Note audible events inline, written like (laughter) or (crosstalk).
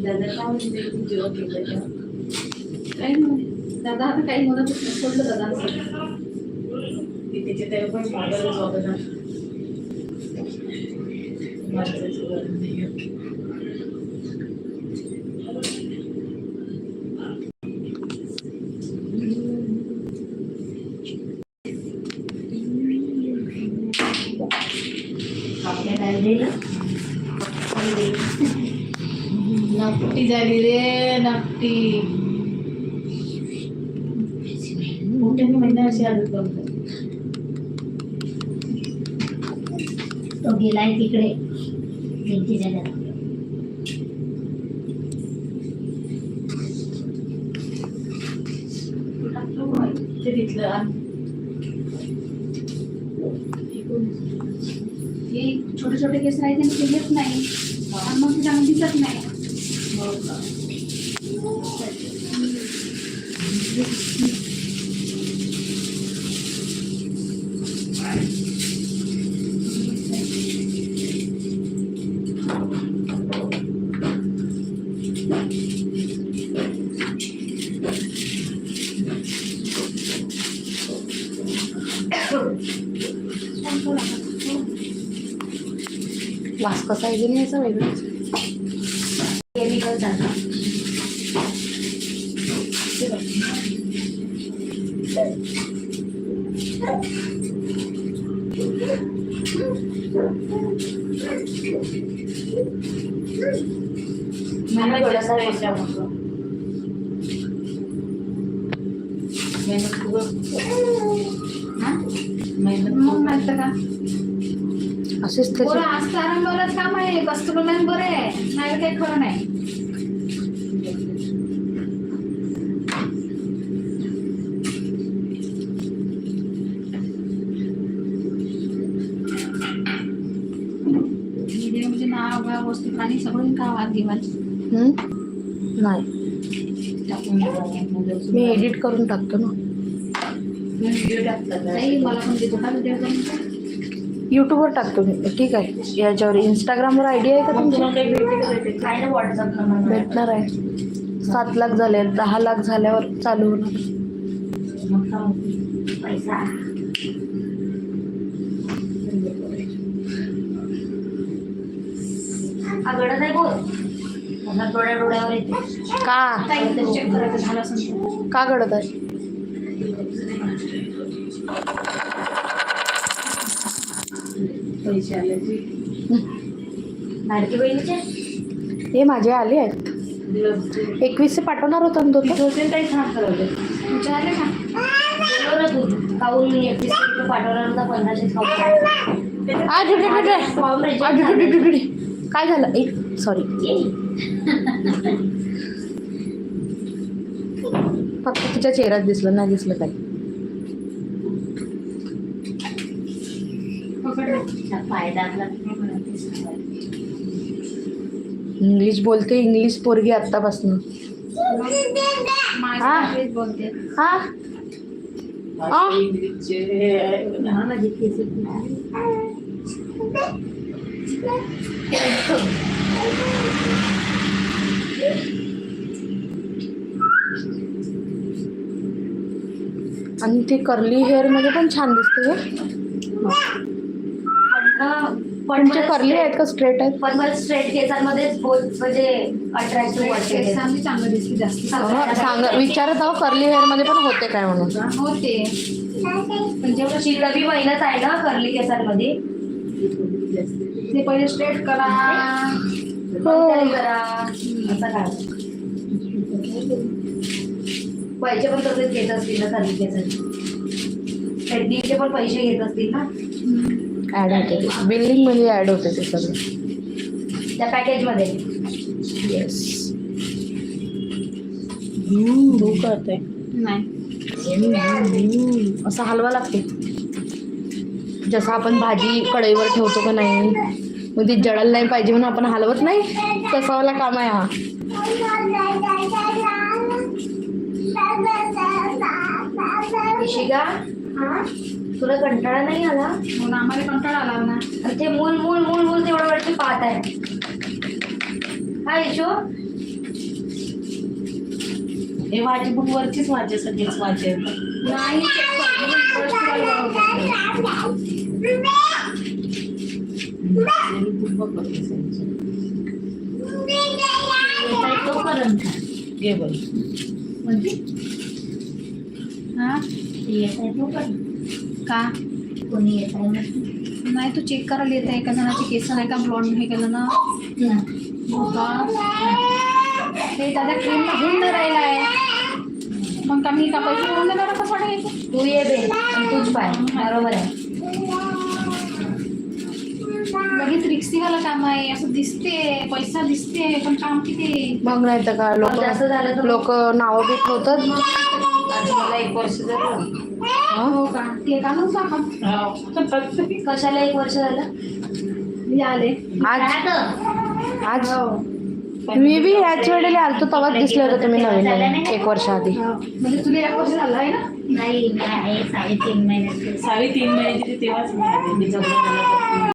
दादा काय म्हणते तू केलं काही नाही दादा आता काही म्हणत नाही. सोडलं दादा की तिचे तेव्हा पण पागलच होतं ना आपल्या नकटी झाली रे नकटी मोठ्याने महिना अशी आदत तो गेलाय तिकडे. भिंतीच्या घरात ते तिथलं आण. हे छोटे छोटे केस राहते ना ते येत नाही. मग त्याच्यामध्ये दिसत नाही. हो का? वास कसा आहे की नाही याचा वेगळाच केमिकल सारखा मेहनत जास्त आहे याच्यामध्ये. मेहनत खूप हा? मेहनत मग खूप माहीत का असेच बरं त्याचे आज तर आरामदायक काम आहे कस्टमरला बरं आहे नाही काही खरं नाही मीडिया म्हणजे गाव वस्तू सगळं का वाद घेवायचं? नाही. मी एडिट करून टाकतो ना? नाही मला पण देतो का व्हिडिओ करून युट्यूबवर टाकतो मी ठीक आहे याच्यावर इंस्टाग्रामवर आयडिया आहे का मग तुमची काही का? काय ना भेटणार आहे सात लाख झाले दहा लाख झाल्यावर चालू होणार मग काय होतं? पैसा हा बोल. डोळ्या डोळ्यावर येते. का? चेक करायचं झालं असेल तर. का घडत आहे? पैसे आले की. लाडकी बहिणीचे? हे माझे आले आहेत. एकवीसशे पाठवणार होता ना तो किती होते काही सांग करायचे विचारले ना. तू. मी एकवीस रुपये पाठवणार होता पंधराशे खाऊ? आ, डु- डु- काय झालं? एक सॉरी फक्त तिच्या चेहऱ्यात दिसलं नाही दिसलं दाबला इंग्लिश बोलते इंग्लिश पोरगी आत्तापासून. हा. हा आ. इंग्लिशचे हा माझी केस आणि ते कर्ली हेअरमध्ये पण छान दिसते हे. पण तुमचे कर्ली आहेत का स्ट्रेट आहेत? पण मला स्ट्रेट केसांमध्येच बोल म्हणजे अट्रॅक्टिव्ह वाटते. चांगली चांगलं दिसते जास्त हा, सांग विचारत आहो कर्ली हेअरमध्ये पण होते काय म्हणून? होते. शीतला बी महिनाच आहे ना कर्ली केसांमध्ये? ते पहिले स्ट्रेट करा. करा. असं काय पैसे पण तसेच घेत असतील ना केसांचे थ्रेडनिंगचे पण पैसे घेत असतील ना? ऍड होते. बिल्डिंगमध्ये ऍड होते ते सगळं. त्या पॅकेजमध्ये येस तू करते नाही. असं हलवा लागते. जसं आपण भाजी कढईवर ठेवतो का नाही. मग ती जळायला नाही पाहिजे म्हणून आपण हलवत नाही. तसा वाला काम आहे हा. इशिका तुला कंटाळा नाही आला? म्हणून आम्हाला कंटाळा आला ना. आणि ते मूल मूल मूल मूल तेवढं वाटतं पाहत आहे. हा यशो? हे माझी बुक वरचीच माझ्यासाठीच वाचे नाही (laughs) check कर. मी brush करायला बरोबर. येताय तोपर्यंत घे म्हणजे हा तोपर्यंत का? कोणी येत आहे नसतं. नाही तू चेक करायला येत आहे का? जणाची केस नाही का ब्लॉन्ड हे. केलं ना हो ते दादा ट्रेन ला घेऊन राहिला आहे मग का मी का पैसे भरून देणार कसं वाटायचं तू ये बे तूच पाय. बरोबर आहे. लगेच रिक्सीवाला काम आहे असं दिसते पैसा दिसते पण काम किती? मग नाही तर का लोक जास्त झालं तर लोक नावं ठेवतात आज मला एक वर्ष झालं? हो का? ते का नव्हतं आपण? कशाला एक वर्ष झालं? मी आले. आज? आज मी बी ह्याच वेळेला आलतो तेव्हाच दिसले होते तुम्ही नवीन नवीन एक वर्ष आधी. म्हणजे तुला एक वर्ष झालं आहे ना? नाही मी आहे साडेतीन महिन्याची साडेतीन महिन्याची ती तेव्हाच मिळाली मी जगलो.